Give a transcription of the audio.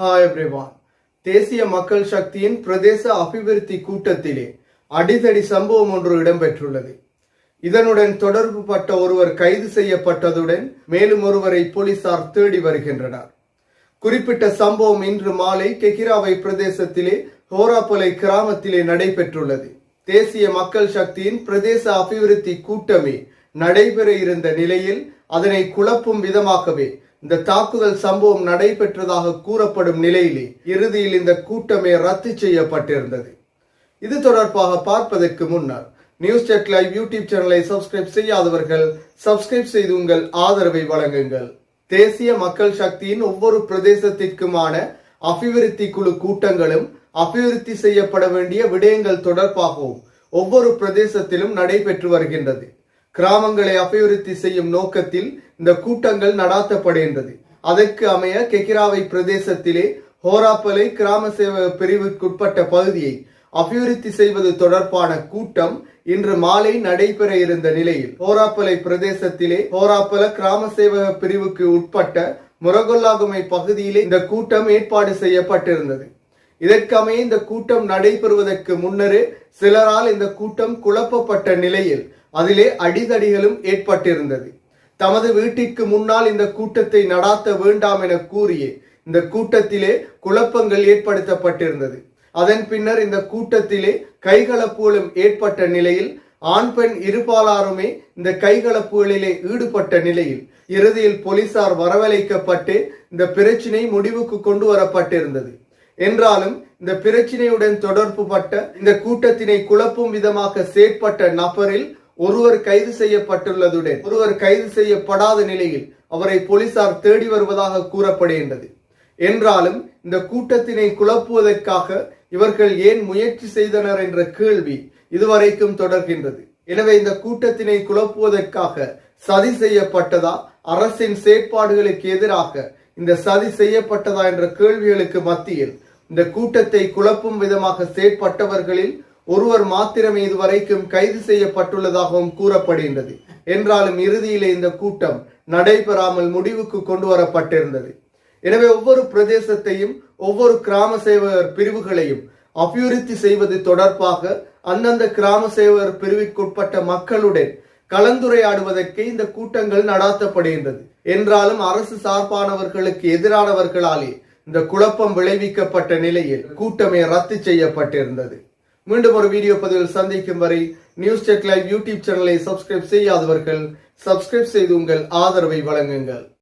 Hi everyone தேசிய மக்கள் சக்தியின் பிரதேச அபிவிருத்தி கூட்டத்திலே அடிதடி சம்பவம் ஒன்று இடம்பெற்றுள்ளது. இதனுடன் தொடர்பு பட்ட ஒருவர் கைது செய்யப்பட்டதுடன் மேலும் ஒருவரை போலீசார் தேடி வருகின்றனர். குறிப்பிட்ட சம்பவம் இன்று மாலை கெகிராவை பிரதேசத்திலே ஹோராப்பலை கிராமத்திலே நடைபெற்றுள்ளது. தேசிய மக்கள் சக்தியின் பிரதேச அபிவிருத்தி கூட்டமே நடைபெற இருந்த நிலையில் அதனை குழப்பும் விதமாகவே இந்த தாக்குதல் சம்பவம் நடைபெற்றதாக கூறப்படும் நிலையிலே இறுதியில் இந்த கூட்டமே ரத்து செய்யப்பட்டிருந்தது. இது தொடர்பாக பார்ப்பதற்கு முன்னர் நியூஸ் செட் லைவ் யூடியூப் சேனலை சப்ஸ்கிரைப் செய்யாதவர்கள் சப்ஸ்கிரைப் செய்து உங்கள் ஆதரவை வழங்குங்கள். தேசிய மக்கள் சக்தியின் ஒவ்வொரு பிரதேசத்திற்குமான அபிவிருத்தி குழு கூட்டங்களும் அபிவிருத்தி செய்யப்பட வேண்டிய விடயங்கள் தொடர்பாகவும் ஒவ்வொரு பிரதேசத்திலும் நடைபெற்று வருகின்றது. கிராமங்களை அபிவிருத்தி செய்யும் நோக்கத்தில் இந்த கூட்டங்கள் நடாத்தப்படுகின்றது. அதற்கு அமைய கெகிராவை பிரதேசத்திலே ஹோராப்பலை கிராம சேவக பிரிவுக்குட்பட்ட பகுதியை அபிவிருத்தி செய்வது தொடர்பான கூட்டம் இன்று மாலை நடைபெற இருந்த நிலையில் ஹோராப்பலை பிரதேசத்திலே ஹோராப்பல கிராம சேவக பிரிவுக்கு உட்பட்ட முரகொல்லாகுமை பகுதியிலே இந்த கூட்டம் ஏற்பாடு செய்யப்பட்டிருந்தது. இதற்கமைய இந்த கூட்டம் நடைபெறுவதற்கு முன்னரே சிலரால் இந்த கூட்டம் குழப்பப்பட்ட நிலையில் அதிலே அடிதடிகளும் ஏற்பட்டிருந்தது. தமது வீட்டிற்கு முன்னால் இந்த கூட்டத்தை நடாத்த வேண்டாம் என கூறிய இந்த கூட்டத்திலே குழப்பங்கள் ஏற்படுத்தப்பட்டிருந்தது. அதன் பின்னர் இந்த கூட்டத்திலே கைகலப்புகளும் ஏற்பட்ட நிலையில் ஆண் பெண் இருபாலாருமே இந்த கைகலப்புகளிலே ஈடுபட்ட நிலையில் இறுதியில் போலீசார் வரவழைக்கப்பட்டு இந்த பிரச்சினை முடிவுக்கு கொண்டு வரப்பட்டிருந்தது. என்றாலும் இந்த பிரச்சினையுடன் தொடர்பு பட்ட இந்த கூட்டத்தினை குழப்பும் விதமாக செயற்பட்ட நபரில் ஒருவர் கைது செய்யப்பட்டுள்ளதுடன் ஒருவர் கைது செய்யப்படாத நிலையில் அவரை போலீசார் தேடி வருவதாக கூறப்படுகின்றது. என்றாலும் இந்த கூட்டத்தினை குழப்புவதற்காக இவர்கள் ஏன் முயற்சி செய்தனர் என்ற கேள்வி இதுவரைக்கும் தொடர்கின்றது. எனவே இந்த கூட்டத்தினை குழப்புவதற்காக சதி செய்யப்பட்டதா அரசின் செயற்பாடுகளுக்கு எதிராக இந்த சதி செய்யப்பட்டதா என்ற கேள்விகளுக்கு மத்தியில் இந்த கூட்டத்தை குழப்பும் விதமாக செயற்பட்டவர்களில் ஒருவர் மாத்திரமே இதுவரைக்கும் கைது செய்யப்பட்டுள்ளதாகவும் கூறப்படுகின்றது. என்றாலும் இறுதியிலே இந்த கூட்டம் நடைபெறாமல் முடிவுக்கு கொண்டு வரப்பட்டிருந்தது எனவே ஒவ்வொரு பிரதேசத்தையும் ஒவ்வொரு கிராம சேவகர் பிரிவுகளையும் அபிவிருத்தி செய்வது தொடர்பாக அந்தந்த கிராம சேவகர் பிரிவுக்குட்பட்ட மக்களுடன் கலந்துரையாடுவதற்கு இந்த கூட்டங்கள் நடாத்தப்படுகின்றது. என்றாலும் அரசு சார்பானவர்களுக்கு எதிரானவர்களாலே இந்த குழப்பம் விளைவிக்கப்பட்ட நிலையில் கூட்டமே ரத்து செய்யப்பட்டிருந்தது. மீண்டும் ஒரு வீடியோ பதிவில் சந்திக்கும் வரை நியூஸ் டெக் லைவ் யூடியூப் சேனலை சப்ஸ்கிரைப் செய்யாதவர்கள் சப்ஸ்கிரைப் செய்து உங்கள் ஆதரவை வழங்குங்கள்.